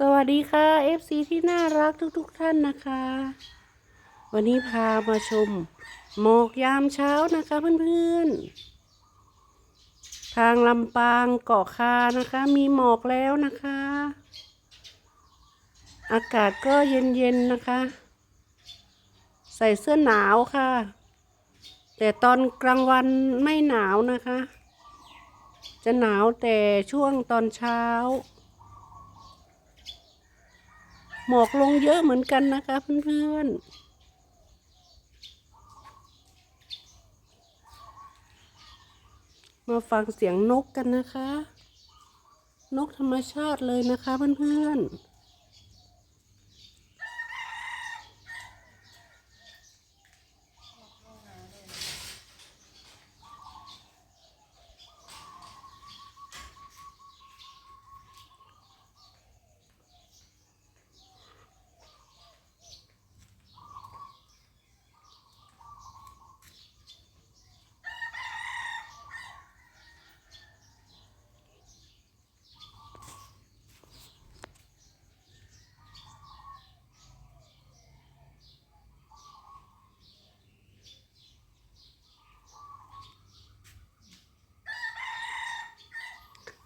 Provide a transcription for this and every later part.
สวัสดีค่ะ FC ที่น่ารักทุกๆทท่านนะคะ วันนี้พามาชมหมอกยามเช้านะคะเพื่อนๆ ทางลำปางเกาะคานะคะ มีหมอกแล้วนะคะ อากาศก็เย็นๆนะคะ ใส่เสื้อหนาวค่ะ แต่ตอนกลางวันไม่หนาวนะคะ จะหนาวแต่ช่วงตอนเช้า หมอกลงเยอะเหมือนกันนะคะเพื่อนๆมาฟังเสียงนกกันนะคะ นกธรรมชาติเลยนะคะเพื่อนๆ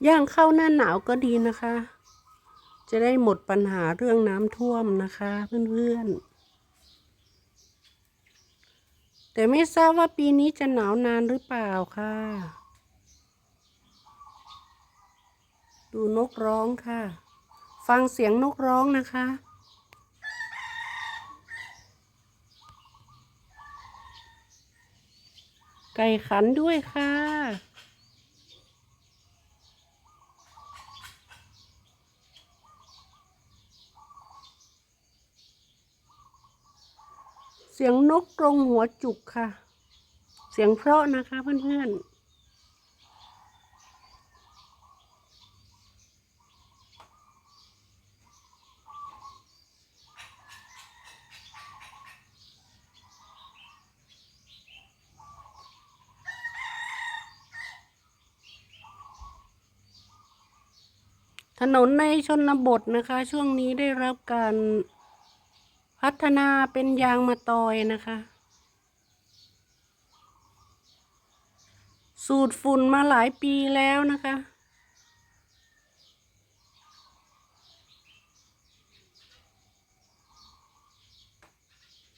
ย่างเข้าหน้าหนาวก็ดีนะคะ จะได้หมดปัญหาเรื่องน้ำท่วมนะคะ เพื่อนๆ แต่ไม่ทราบว่าปีนี้จะหนาวนานหรือเปล่าค่ะ ดูนกร้องค่ะ ฟังเสียงนกร้องนะคะไก่ขันด้วยค่ะ สียงนกกรงหัวจุกค่ะ เสียงเพราะนะคะเพื่อนๆถนนในชนบทนะคะ ช่วงนี้ได้รับการ พัฒนาเป็นยางมะตอยนะคะ สูตรฝุ่นมาหลายปีแล้วนะคะ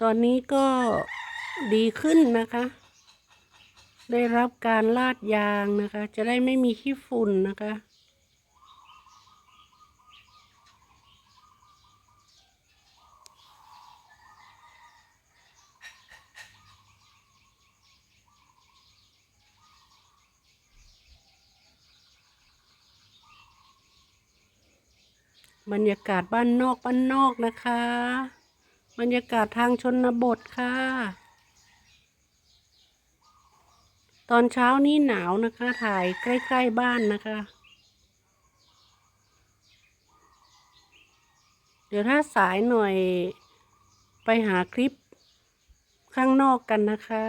ตอนนี้ก็ดีขึ้นนะคะ ได้รับการลาดยางนะคะ จะได้ไม่มีขี้ฝุ่นนะคะ บรรยากาศบ้านนอกบ้านนอกนะคะ บรรยากาศทางชนบทค่ะ ตอนเช้านี้หนาวนะคะ ถ่ายใกล้ๆบ้านนะคะ เดี๋ยวถ้าสายหน่อยไปหาคลิปข้างนอกกันนะคะ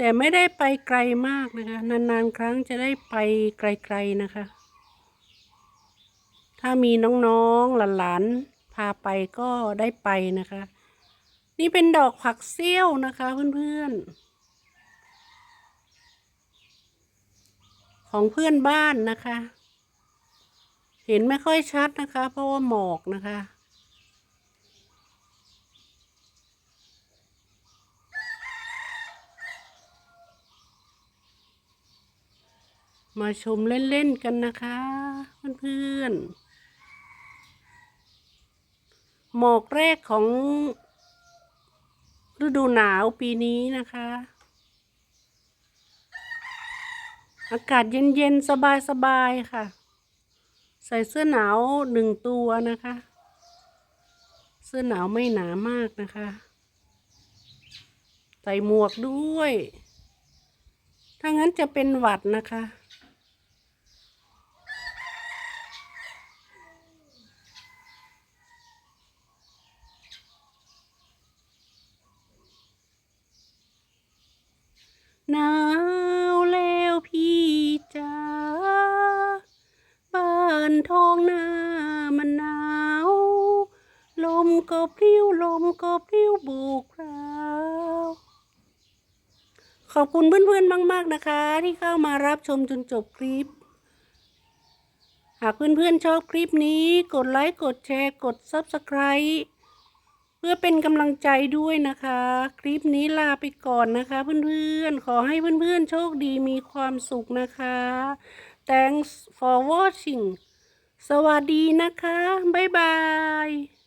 แต่ไม่ได้ไปไกลมากนะคะ นานๆครั้งจะได้ไปไกลๆนะคะ ถ้ามีน้องๆหลานๆพาไปก็ได้ไปนะคะ นี่เป็นดอกผักเซี่ยวนะคะเพื่อนๆ ของเพื่อนบ้านนะคะ เห็นไม่ค่อยชัดนะคะ เพราะว่าหมอกนะคะ มาชมเล่นๆกันนะคะ เพื่อนๆ หมอกแรกของฤดูหนาวปีนี้นะคะ อากาศเย็นๆ สบายๆ ค่ะ ใส่เสื้อหนาวหนึ่งตัวนะคะ เสื้อหนาวไม่หนามากนะคะ ใส่หมวกด้วย ถ้างั้นจะเป็นหวัดนะคะ หนาวแล้วพี่จ๋าท้องนามันหนาว ลมก็ปลิวลมก็ปลิวโบกราวขอบคุณเพื่อนๆมาก ๆนะคะ ที่เข้ามารับชมจนจบคลิป หากเพื่อนๆชอบคลิปนี้ กดไลค์ กดแชร์ กด Subscribe เพื่อเป็นกำลังใจด้วยนะคะ คลิปนี้ลาไปก่อนนะคะ เพื่อนๆ ขอให้เพื่อนๆ โชคดีมีความสุขนะคะ Thanks for watching สวัสดีนะคะ บ๊ายบาย